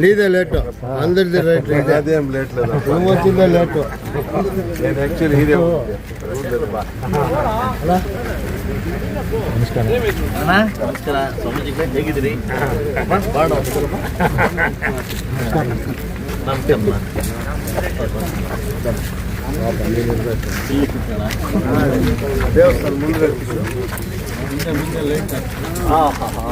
ಲೀದೆ late ಅಂದ್ರದ್ದು rate ಅದೇನು late ಮೂವತ್ತಿಂದ ಲೇಟು ಏನು ಆ್ಯಕ್ಚುಲಿ ಇದೆ ನಮಸ್ಕಾರ. ನಮಸ್ಕಾರ. ಸ್ವಾಮೀಜಿಗೆ ಹೇಗಿದ್ದೀರಿ? ದೇವಸ್ಥಾನ ಮುಂದೆ ಅಮ್ಮ ಇಲ್ಲಿ ಕೂತ್ಕೊಳ್ಳ. ದೇವಸ್ಥಾನ ಮುಂದೆ ಹಾ ಹಾ ಹಾ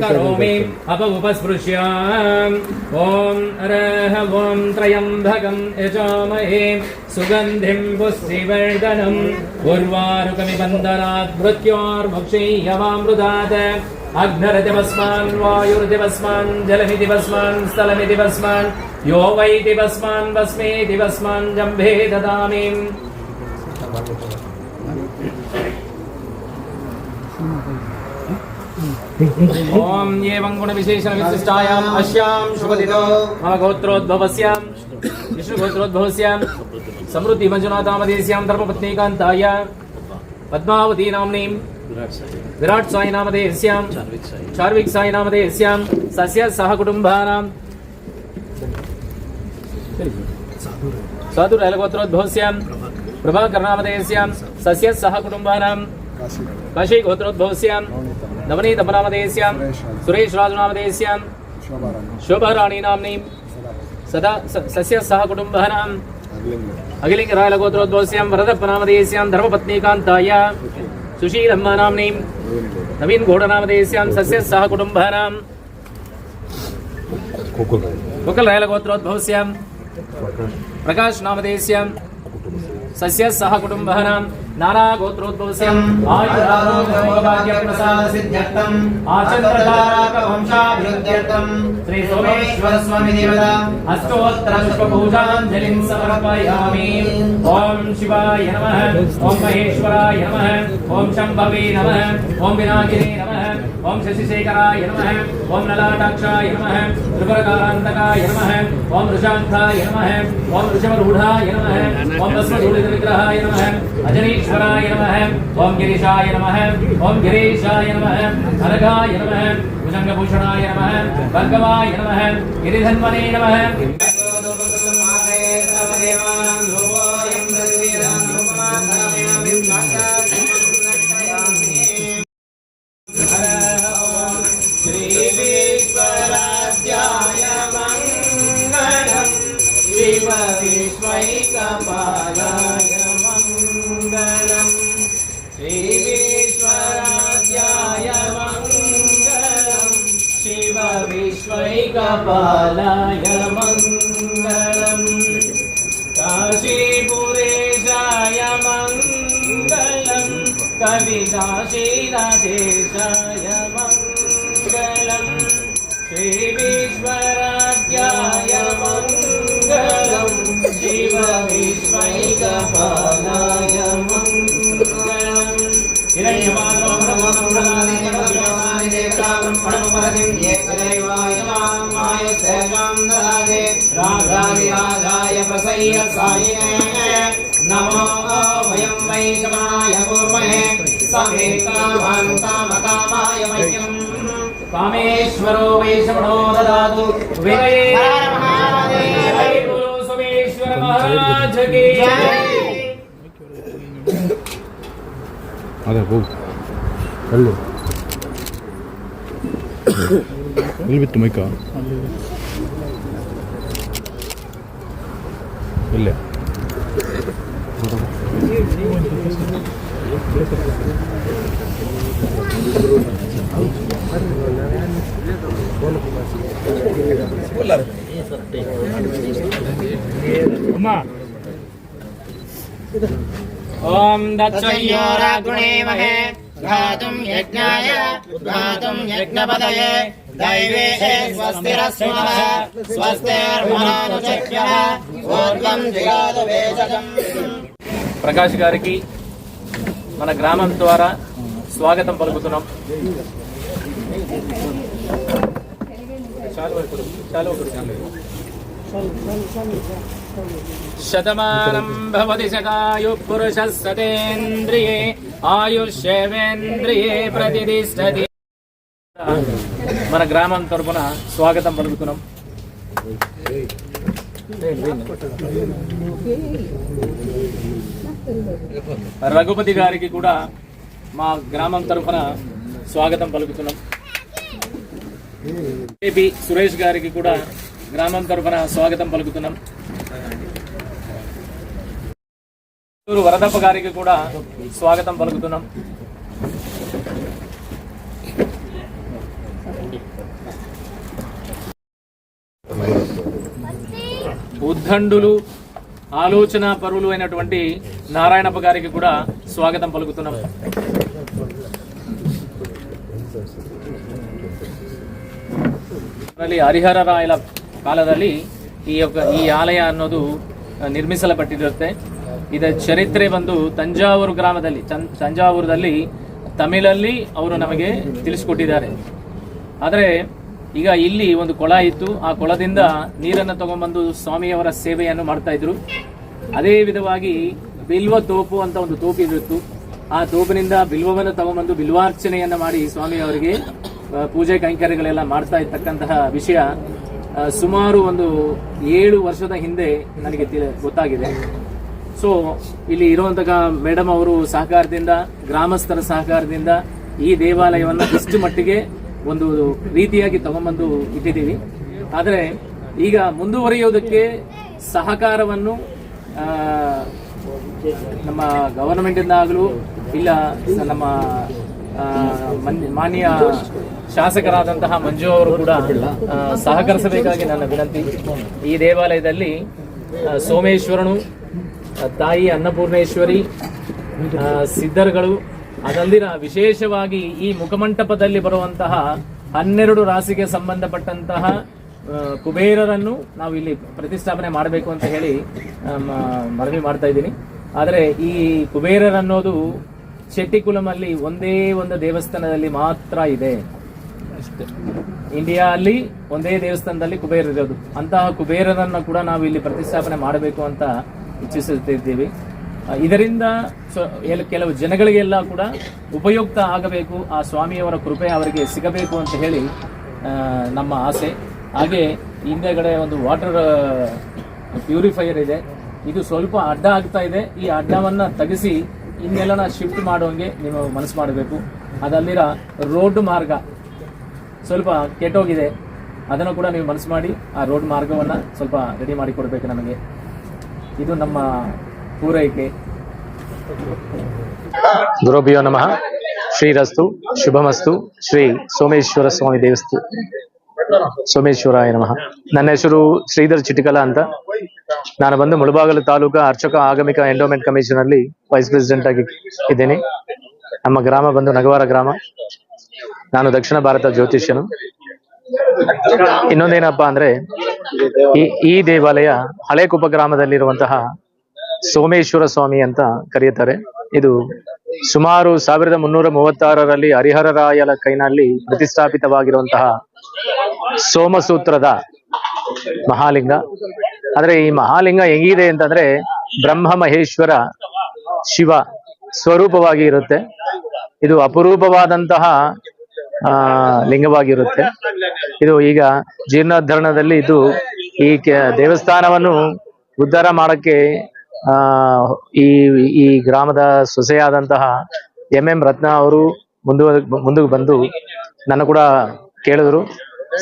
करोमि अप उपस्पृश्याम् ॐ अरह ॐ त्र्यम्बकम् यजामहे। सुगन्धिम् पुष्टिवर्धनम् वायुर्दिवस्मान्, जलमिदिवस्मान्, स्थलमिदिवस्मान्, यो वै दिवस्मान् वस्मे दिवस्मान् जम्भे ददामि। ఓం ఏ వంగుణ విశేషణ విశిష్టాయాం అశ్యాం శుభదితో మమ గోత్రోద్భవస్యాం విష్ణు గోత్రోద్భవస్యాం సమృద్ధి మంజునాథామదేశ్యాం ధర్మపత్నీకాంతాయ పద్మావతి నామ్నీం విరాట్ సాయి నామధేయస్యాం చార్విక్ సాయి నామధేయస్యాం సస్య సహ కుటుంబానాం సాధు రైలగోత్రోద్భవస్యాం సస్య సహ కుటుంబానాం కాశీ గోత్రోద్భవస్యాం नवनीतपनामधेयस्यां सुरेशराजनामधेयस्यां शोभराणी नाम्नीं सदा सस्य सह कुटुम्बहनाम् अखिलिङ्गरायलगोत्रोद्भवस्यां वरदपनामधेयस्यां धर्मपत्नीकान्ताया सुशीलम्मा नाम्नीं नवीनघोडनामधेयस्यां सस्य सह कुटुम्बहनां कुकुलरायलगोत्रोद्भवस्यां प्रकाशनामधेयस्यां सस्य सह कुटुम्बहनां నానా గోత్రోద్భవస్యం ఆయురారోగ్యప్రసాదసిద్ధ్యర్థం ఆచంద్రధారాకవంశాభివృద్ధ్యర్థం శ్రీ సోమేశ్వర స్వామి దేవత అష్టోత్తర పుష్పపూజాంజలిం సమర్పయామి ఓం శివాయ నమః ఓం మహేశ్వరాయ నమః ఓం శంభవే నమః ఓం వినాయకే నమః ॐ शशिशेखराय नमः ॐ नलाटाक्षाय नमः त्रिपुरकारान्तकाय नमः ॐ वृषान्ताय नमः ॐ वृषभरूढाय नमः ॐ भस्मधूलितविग्रहाय नमः, अजनीश्वराय नमः ॐ गिरीशाय नमः ॐ गिरीशाय नमः अनघाय नमः, भुजङ्गभूषणाय नमः भर्गवाय नमः, गिरिधन्वने नमः। श्रीविश्वराजाय मङ्गलम् शिवविश्वैकपालाय मङ्गलम् काशीपुरेशाय मङ्गलम् कविताशीलादेशाय मङ्गलम् श्रीविश्वराज्ञाय मङ्गलम् शिवविश्वैकपालाय ये ग्रैवाय माय सेवां ददाति राधारिराधाय प्रसय्य सायिने नमो वयं वै गमनाय कुर्महे समेकामानुकामकामाय मह्यम् कामेश्वरो वैशवणो ददातु विजये सुमेश्वर महाराज की अरे वो hello A little to make a. ഇല്ല ഓം ദക്ഷയ്യോരാഗുണേ മഹേ घातुं यज्ञाय घातुं यज्ञपदये दैवे स्वस्तिरस्मः स्वस्तिर्मनानुचक्यः ऊर्ध्वं जिगातु वेशजम् ప్రకాష్ గారికి మన గ్రామం ద్వారా స్వాగతం పలుకుతున్నాం శతమానం భవతి శతాయు పురుష సతేంద్రియే ఆయుష్యేంద్రియే ప్రతిష్టది మన గ్రామం తరపున స్వాగతం పలుకుతున్నాం. రఘుపతి గారికి కూడా మా గ్రామం తరఫున స్వాగతం పలుకుతున్నాం. ఏపీ సురేష్ గారికి కూడా గ్రామం తరఫున స్వాగతం పలుకుతున్నాం. చిత్తూరు వరదప్ప గారికి కూడా స్వాగతం పలుకుతున్నాం ఉద్దండులు ఆలోచన పరువులు అయినటువంటి నారాయణప్ప గారికి కూడా స్వాగతం పలుకుతున్నాం ಅಲ್ಲಿ ಹರಿಹರ ರಾಯಲ ಕಾಲದಲ್ಲಿ ಈ యొక్క ಈ ಆಲಯ ಅನ್ನೋದು ನಿರ್ಮಿಸಲ್ಪಟ್ಟಿರುತ್ತೆ ಇದರ ಚರಿತ್ರೆ ಬಂದು ತಂಜಾವೂರು ಗ್ರಾಮದಲ್ಲಿ ತಂಜಾವೂರದಲ್ಲಿ, ತಮಿಳಲ್ಲಿ ಅವರು ನಮಗೆ ತಿಳಿಸ್ಕೊಟ್ಟಿದ್ದಾರೆ. ಆದರೆ, ಈಗ ಇಲ್ಲಿ ಒಂದು ಕೊಳ ಇತ್ತು, ಆ ಕೊಳದಿಂದ ನೀರನ್ನು ತಗೊಂಡ್ಬಂದು ಸ್ವಾಮಿಯವರ ಸೇವೆಯನ್ನು ಮಾಡ್ತಾ ಇದ್ರು. ಅದೇ ವಿಧವಾಗಿ ಬಿಲ್ವ ತೋಪು ಅಂತ ಒಂದು ತೋಪು ಇತ್ತು ಆ ತೋಪಿನಿಂದ ಬಿಲ್ವವನ್ನು ತಗೊಂಡ್ಬಂದು ಬಿಲ್ವಾರ್ಚನೆಯನ್ನ ಮಾಡಿ ಸ್ವಾಮಿಯವರಿಗೆ ಪೂಜೆ ಕೈಂಕರ್ಯಗಳೆಲ್ಲ ಮಾಡ್ತಾ ಇರ್ತಕ್ಕಂತಹ ವಿಷಯ ಸುಮಾರು ಒಂದು ಏಳು ವರ್ಷದ ಹಿಂದೆ ನನಗೆ ಗೊತ್ತಾಗಿದೆ. ಸೊ ಇಲ್ಲಿ ಇರುವಂತಹ ಮೇಡಮ್ ಅವರು ಸಹಕಾರದಿಂದ, ಗ್ರಾಮಸ್ಥರ ಸಹಕಾರದಿಂದ ಈ ದೇವಾಲಯವನ್ನು ಇಷ್ಟು ಮಟ್ಟಿಗೆ ಒಂದು ರೀತಿಯಾಗಿ ತಗೊಂಬಂದು ಇಟ್ಟಿದ್ದೀವಿ. ಆದರೆ ಈಗ ಮುಂದುವರಿಯೋದಕ್ಕೆ ಸಹಕಾರವನ್ನು ನಮ್ಮ ಗವರ್ನಮೆಂಟ್ ಇಂದ ಆಗಲು ಇಲ್ಲ, ನಮ್ಮ ಮನ್- ಮಾನ್ಯ ಶಾಸಕರಾದಂತಹ ಮಂಜು ಅವರು ಕೂಡ ಸಹಕರಿಸಬೇಕಾಗಿ ನನ್ನ ವಿನಂತಿ. ಈ ದೇವಾಲಯದಲ್ಲಿ ಸೋಮೇಶ್ವರನು ತಾಯಿ ಅನ್ನಪೂರ್ಣೇಶ್ವರಿ ಸಿದ್ಧರುಗಳು. ಅದಲ್ಲಿನ ವಿಶೇಷವಾಗಿ ಈ ಮುಖಮಂಟಪದಲ್ಲಿ ಬರುವಂತಹ ಹನ್ನೆರಡು ರಾಶಿಗೆ ಸಂಬಂಧಪಟ್ಟಂತಹ ಕುಬೇರರನ್ನು ನಾವು ಇಲ್ಲಿ ಪ್ರತಿಷ್ಠಾಪನೆ ಮಾಡಬೇಕು ಅಂತ ಹೇಳಿ ಮನವಿ ಮಾಡ್ತಾ ಇದ್ದೀನಿ. ಆದರೆ ಈ ಕುಬೇರರನ್ನೋದು ಶೆಟ್ಟಿಕುಲಮಲ್ಲಿ ಒಂದೇ ಒಂದು ದೇವಸ್ಥಾನದಲ್ಲಿ ಮಾತ್ರ ಇದೆ. ಇಂಡಿಯಾ ಅಲ್ಲಿ ಒಂದೇ ದೇವಸ್ಥಾನದಲ್ಲಿ ಕುಬೇರ ಇರೋದು ಅಂತಹ ಕುಬೇರರನ್ನು ಕೂಡ ನಾವು ಇಲ್ಲಿ ಪ್ರತಿಷ್ಠಾಪನೆ ಮಾಡಬೇಕು ಅಂತ ಇಚ್ಛಿಸುತ್ತಿದ್ದೀವಿ. ಇದರಿಂದ ಕೆಲವು ಜನಗಳಿಗೆಲ್ಲ ಕೂಡ ಉಪಯುಕ್ತ ಆಗಬೇಕು. ಆ ಸ್ವಾಮಿಯವರ ಕೃಪೆ ಅವರಿಗೆ ಸಿಗಬೇಕು ಅಂತ ಹೇಳಿ ನಮ್ಮ ಆಸೆ. ಹಾಗೆ ಹಿಂದೆಗಡೆ ಒಂದು ವಾಟರ್ ಪ್ಯೂರಿಫೈಯರ್ ಇದೆ. ಇದು ಸ್ವಲ್ಪ ಅಡ್ಡ ಆಗ್ತಾ ಇದೆ. ಈ ಅಡ್ಡವನ್ನ ತೆಗೆಸಿ ಇನ್ನೆಲ್ಲನ ಶಿಫ್ಟ್ ಮಾಡೋಂಗೆ ನೀವು ಮನಸ್ಸು ಮಾಡಬೇಕು. ಅದಲ್ಲಿರ ರೋಡ್ ಮಾರ್ಗ ಸ್ವಲ್ಪ ಕೆಟ್ಟೋಗಿದೆ. ಅದನ್ನು ಕೂಡ ನೀವು ಮನಸ್ಸು ಮಾಡಿ ಆ ರೋಡ್ ಮಾರ್ಗವನ್ನು ಸ್ವಲ್ಪ ರೆಡಿ ಮಾಡಿ ಕೊಡಬೇಕು ನಮಗೆ. ಇದು ನಮ್ಮ ಪೂರೈಕೆ. ಗುರುಭ್ಯೋ ನಮಃ. ಶ್ರೀರಸ್ತು, ಶುಭಮಸ್ತು. ಶ್ರೀ ಸೋಮೇಶ್ವರ ಸ್ವಾಮಿ ದೇವಸ್ತು ಸೋಮೇಶ್ವರಾಯ ನಮಃ. ನನ್ನ ಹೆಸರು ಶ್ರೀಧರ್ ಚಿಟಿಕಲ ಅಂತ. ನಾನು ಬಂದು ಮುಳಬಾಗಲು ತಾಲೂಕು ಅರ್ಚಕ ಆಗಮಿಕ ಎಂಡೋಮೆಂಟ್ ಕಮಿಷನ್ ಅಲ್ಲಿ ವೈಸ್ ಪ್ರೆಸಿಡೆಂಟ್ ಆಗಿ ಇದ್ದೇನೆ. ನಮ್ಮ ಗ್ರಾಮ ಬಂದು ನಗವಾರ ಗ್ರಾಮ. ನಾನು ದಕ್ಷಿಣ ಭಾರತ ಜ್ಯೋತಿಷ್ಯನು. ಇನ್ನೊಂದೇನಪ್ಪಾ ಅಂದ್ರೆ ಈ ದೇವಾಲಯ ಹಳೆ ಗ್ರಾಮದಲ್ಲಿರುವಂತಹ ಸೋಮೇಶ್ವರ ಸ್ವಾಮಿ ಅಂತ ಕರೆಯುತ್ತಾರೆ. ಇದು ಸುಮಾರು ಸಾವಿರದ ಮುನ್ನೂರ ಮೂವತ್ತಾರರಲ್ಲಿ ಹರಿಹರರಾಯಲ ಕೈನಲ್ಲಿ ಪ್ರತಿಷ್ಠಾಪಿತವಾಗಿರುವಂತಹ ಸೋಮಸೂತ್ರದ ಮಹಾಲಿಂಗ. ಆದ್ರೆ ಈ ಮಹಾಲಿಂಗ ಹೆಂಗಿದೆ ಅಂತಂದ್ರೆ ಬ್ರಹ್ಮ ಮಹೇಶ್ವರ ಶಿವ ಸ್ವರೂಪವಾಗಿ ಇರುತ್ತೆ. ಇದು ಅಪರೂಪವಾದಂತಹ, ಆ, ಲಿಂಗವಾಗಿರುತ್ತೆ. ಇದು ಈಗ ಜೀರ್ಣೋದ್ಧರಣದಲ್ಲಿ ಇದು ಈ ದೇವಸ್ಥಾನವನ್ನು ಉದ್ಧಾರ ಮಾಡಕ್ಕೆ, ಆ, ಈ ಈ ಗ್ರಾಮದ ಸೊಸೆಯಾದಂತಹ ಎಂ ಎಂ ರತ್ನ ಅವರು ಮುಂದು, ಮುಂದಕ್ಕೆ ಬಂದು ನನ್ನ ಕೂಡ ಕೇಳಿದ್ರು.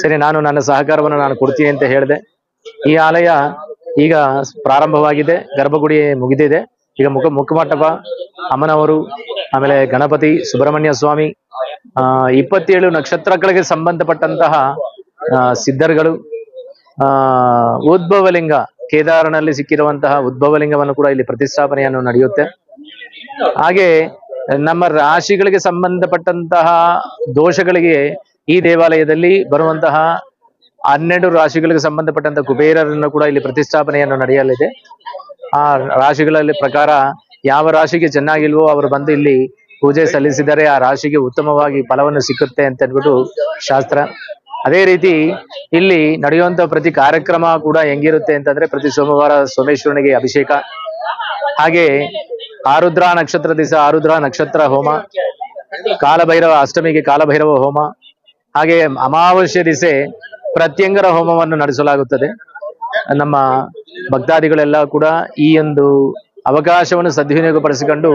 ಸರಿ, ನಾನು ನನ್ನ ಸಹಕಾರವನ್ನು ನಾನು ಕೊಡ್ತೀನಿ ಅಂತ ಹೇಳಿದೆ. ಈ ಆಲಯ ಈಗ ಪ್ರಾರಂಭವಾಗಿದೆ, ಗರ್ಭಗುಡಿ ಮುಗಿದಿದೆ. ಈಗ ಮುಖ ಮುಖಮಂಟಪ, ಅಮ್ಮನವರು, ಆಮೇಲೆ ಗಣಪತಿ ಸುಬ್ರಹ್ಮಣ್ಯ ಸ್ವಾಮಿ, ಆ, ಇಪ್ಪತ್ತೇಳು ನಕ್ಷತ್ರಗಳಿಗೆ ಸಂಬಂಧಪಟ್ಟಂತಹ ಸಿದ್ಧರುಗಳು, ಆ, ಉದ್ಭವಲಿಂಗ, ಕೇದಾರನಲ್ಲಿ ಸಿಕ್ಕಿರುವಂತಹ ಉದ್ಭವಲಿಂಗವನ್ನು ಕೂಡ ಇಲ್ಲಿ ಪ್ರತಿಷ್ಠಾಪನೆಯನ್ನು ನಡೆಯುತ್ತೆ. ಹಾಗೆ ನಮ್ಮ ರಾಶಿಗಳಿಗೆ ಸಂಬಂಧಪಟ್ಟಂತಹ ದೋಷಗಳಿಗೆ ಈ ದೇವಾಲಯದಲ್ಲಿ ಬರುವಂತಹ ಹನ್ನೆರಡು ರಾಶಿಗಳಿಗೆ ಸಂಬಂಧಪಟ್ಟಂತಹ ಕುಬೇರರನ್ನು ಕೂಡ ಇಲ್ಲಿ ಪ್ರತಿಷ್ಠಾಪನೆಯನ್ನು ನಡೆಯಲಿದೆ. ಆ ರಾಶಿಗಳಲ್ಲಿ ಪ್ರಕಾರ ಯಾವ ರಾಶಿಗೆ ಚೆನ್ನಾಗಿಲ್ವೋ ಅವರು ಬಂದು ಇಲ್ಲಿ ಪೂಜೆ ಸಲ್ಲಿಸಿದರೆ ಆ ರಾಶಿಗೆ ಉತ್ತಮವಾಗಿ ಫಲವನ್ನು ಸಿಕ್ಕುತ್ತೆ ಅಂತ ಅಂದ್ಬಿಟ್ಟು ಶಾಸ್ತ್ರ. ಅದೇ ರೀತಿ ಇಲ್ಲಿ ನಡೆಯುವಂತ ಪ್ರತಿ ಕಾರ್ಯಕ್ರಮ ಕೂಡ ಹೆಂಗಿರುತ್ತೆ ಅಂತಂದ್ರೆ ಪ್ರತಿ ಸೋಮವಾರ ಸೋಮೇಶ್ವರನಿಗೆ ಅಭಿಷೇಕ. ಹಾಗೆ ಆರುದ್ರ ನಕ್ಷತ್ರ ದಿವಸ ಆರುದ್ರ ನಕ್ಷತ್ರ ಹೋಮ, ಕಾಲಭೈರವ ಅಷ್ಟಮಿಗೆ ಕಾಲಭೈರವ ಹೋಮ, ಹಾಗೆ ಅಮಾವಾಸ್ಯ ದಿಸೆ ಪ್ರತ್ಯಂಗರ ಹೋಮವನ್ನು ನಡೆಸಲಾಗುತ್ತದೆ. ನಮ್ಮ ಭಕ್ತಾದಿಗಳೆಲ್ಲ ಕೂಡ ಈ ಒಂದು ಅವಕಾಶವನ್ನು ಸದ್ವಿನಿಯೋಗಪಡಿಸಿಕೊಂಡು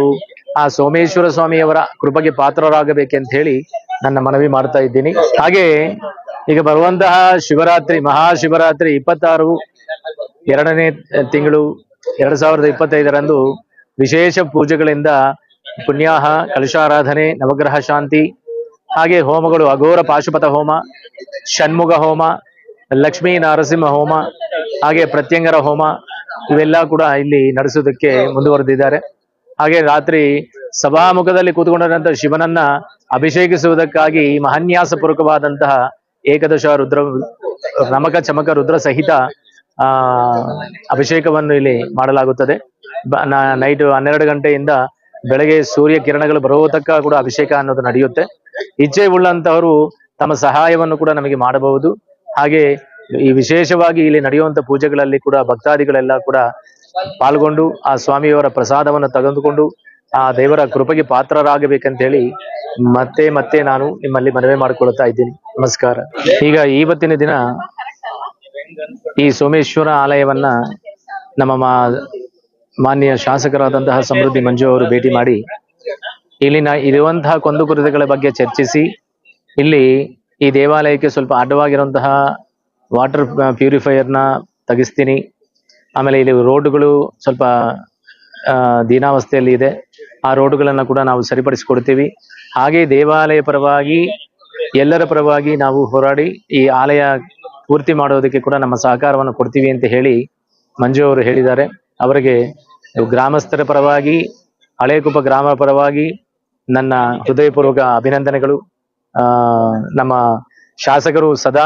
ಆ ಸೋಮೇಶ್ವರ ಸ್ವಾಮಿಯವರ ಕೃಪೆಗೆ ಪಾತ್ರರಾಗಬೇಕೆಂತ ಹೇಳಿ ನನ್ನ ಮನವಿ ಮಾಡ್ತಾ ಇದ್ದೀನಿ. ಹಾಗೆ ಈಗ ಬರುವಂತಹ ಶಿವರಾತ್ರಿ, ಮಹಾಶಿವರಾತ್ರಿ ಇಪ್ಪತ್ತಾರು ಎರಡನೇ ತಿಂಗಳು ಎರಡ್ ಸಾವಿರದ ಇಪ್ಪತ್ತೈದರಂದು ವಿಶೇಷ ಪೂಜೆಗಳಿಂದ ಪುಣ್ಯಾಹ, ಕಲಶಾರಾಧನೆ, ನವಗ್ರಹ ಶಾಂತಿ, ಹಾಗೆ ಹೋಮಗಳು, ಅಘೋರ ಪಾಶುಪತ ಹೋಮ, ಷಣ್ಮುಖ ಹೋಮ ಲಕ್ಷ್ಮೀ ನರಸಿಂಹ ಹೋಮ, ಹಾಗೆ ಪ್ರತ್ಯಂಗರ ಹೋಮ, ಇವೆಲ್ಲ ಕೂಡ ಇಲ್ಲಿ ನಡೆಸೋದಕ್ಕೆ ಮುಂದುವರೆದಿದ್ದಾರೆ. ಹಾಗೆ ರಾತ್ರಿ ಸಭಾಮುಖದಲ್ಲಿ ಕೂತ್ಕೊಂಡಿರುವಂತಹ ಶಿವನನ್ನ ಅಭಿಷೇಕಿಸುವುದಕ್ಕಾಗಿ ಮಹಾನ್ಯಾಸ ಪೂರ್ವಕವಾದಂತಹ ಏಕದಶ ರುದ್ರ, ನಮಕ ಚಮಕ ರುದ್ರ ಸಹಿತ, ಆ, ಅಭಿಷೇಕವನ್ನು ಇಲ್ಲಿ ಮಾಡಲಾಗುತ್ತದೆ. ನೈಟ್ ಹನ್ನೆರಡು ಗಂಟೆಯಿಂದ ಬೆಳಗ್ಗೆ ಸೂರ್ಯ ಕಿರಣಗಳು ಬರುವ ತಕ್ಕ ಕೂಡ ಅಭಿಷೇಕ ಅನ್ನೋದು ನಡೆಯುತ್ತೆ. ಇಚ್ಛೆ ಉಳ್ಳಂತವರು ತಮ್ಮ ಸಹಾಯವನ್ನು ಕೂಡ ನಮಗೆ ಮಾಡಬಹುದು. ಹಾಗೆ ಈ ವಿಶೇಷವಾಗಿ ಇಲ್ಲಿ ನಡೆಯುವಂತ ಪೂಜೆಗಳಲ್ಲಿ ಕೂಡ ಭಕ್ತಾದಿಗಳೆಲ್ಲ ಕೂಡ ಪಾಲ್ಗೊಂಡು ಆ ಸ್ವಾಮಿಯವರ ಪ್ರಸಾದವನ್ನು ತೆಗೆದುಕೊಂಡು ಆ ದೇವರ ಕೃಪೆಗೆ ಪಾತ್ರರಾಗಬೇಕಂತ ಹೇಳಿ ಮತ್ತೆ ಮತ್ತೆ ನಾನು ನಿಮ್ಮಲ್ಲಿ ಮನವಿ ಮಾಡಿಕೊಳ್ಳುತ್ತಾ ಇದ್ದೀನಿ. ನಮಸ್ಕಾರ. ಈಗ ಇವತ್ತಿನ ದಿನ ಈ ಸೋಮೇಶ್ವರ ಆಲಯವನ್ನ ನಮ್ಮ ಮಾನ್ಯ ಶಾಸಕರಾದಂತಹ ಸಮೃದ್ಧಿ ಮಂಜು ಅವರು ಭೇಟಿ ಮಾಡಿ ಇಲ್ಲಿನ ಇರುವಂತಹ ಕುಂದುಕೊರತೆಗಳ ಬಗ್ಗೆ ಚರ್ಚಿಸಿ ಇಲ್ಲಿ ಈ ದೇವಾಲಯಕ್ಕೆ ಸ್ವಲ್ಪ ಅಡ್ಡವಾಗಿರುವಂತಹ ವಾಟರ್ ಪ್ಯೂರಿಫೈಯರ್ನ ತೆಗಿಸ್ತೀನಿ. ಆಮೇಲೆ ಇಲ್ಲಿ ರೋಡ್ಗಳು ಸ್ವಲ್ಪ ದೀನಾವಸ್ಥೆಯಲ್ಲಿ ಇದೆ. ಆ ರೋಡ್ಗಳನ್ನು ಕೂಡ ನಾವು ಸರಿಪಡಿಸಿಕೊಡ್ತೀವಿ. ಹಾಗೆ ದೇವಾಲಯ ಪರವಾಗಿ, ಎಲ್ಲರ ಪರವಾಗಿ ನಾವು ಹೋರಾಡಿ, ಈ ಆಲಯ ಪೂರ್ತಿ ಮಾಡೋದಕ್ಕೆ ಕೂಡ ನಮ್ಮ ಸಹಕಾರವನ್ನು ಕೊಡ್ತೀವಿ ಅಂತ ಹೇಳಿ ಮಂಜು ಅವರು ಹೇಳಿದ್ದಾರೆ. ಅವರಿಗೆ ಗ್ರಾಮಸ್ಥರ ಪರವಾಗಿ, ಹಳೇಕುಪ್ಪ ಗ್ರಾಮ ಪರವಾಗಿ ನನ್ನ ಹೃದಯಪೂರ್ವಕ ಅಭಿನಂದನೆಗಳು. ನಮ್ಮ ಶಾಸಕರು ಸದಾ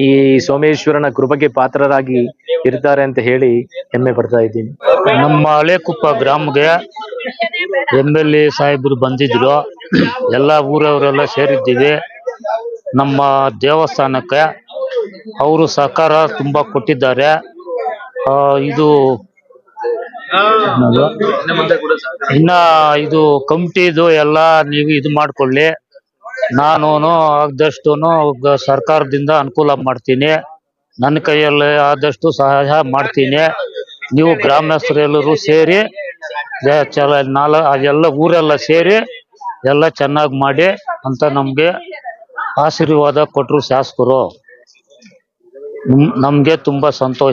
ಈ ಸೋಮೇಶ್ವರನ ಕೃಪೆಗೆ ಪಾತ್ರರಾಗಿ ಇರ್ತಾರೆ ಅಂತ ಹೇಳಿ ಹೆಮ್ಮೆ ಪಡ್ತಾ ಇದ್ದೀನಿ. ನಮ್ಮ ಹಳೆಕುಪ್ಪ ಗ್ರಾಮಗೆ ಎಂ ಎಲ್ ಎ ಸಾಹೇಬರು ಬಂದಿದ್ರು. ಎಲ್ಲ ಊರವರೆಲ್ಲ ಸೇರಿದ್ದೀವಿ ನಮ್ಮ ದೇವಸ್ಥಾನಕ್ಕೆ ಅವರು ಸಹಕಾರ ತುಂಬಾ ಕೊಟ್ಟಿದ್ದಾರೆ. ಆ, ಇದು ಇನ್ನ ಇದು ಕಮಿಟಿದು ಎಲ್ಲ ನೀವು ಇದು ಮಾಡ್ಕೊಳ್ಳಿ. ನಾನು ಆದಷ್ಟು ಸರ್ಕಾರದಿಂದ ಅನುಕೂಲ ಮಾಡ್ತೀನಿ. ನನ್ನ ಕೈಯಲ್ಲಿ ಆದಷ್ಟು ಸಹಾಯ ಮಾಡ್ತೀನಿ. ನೀವು ಗ್ರಾಮಸ್ಥರೆಲ್ಲರೂ ಸೇರಿ ನಾಲ ಎಲ್ಲ ಊರೆಲ್ಲ ಸೇರಿ ಎಲ್ಲ ಚೆನ್ನಾಗಿ ಮಾಡಿ ಅಂತ ನಮಗೆ ಆಶೀರ್ವಾದ ಕೊಟ್ರು ಶಾಸಕರು. ನಮ್ಗೆ ತುಂಬಾ ಸಂತೋಷ.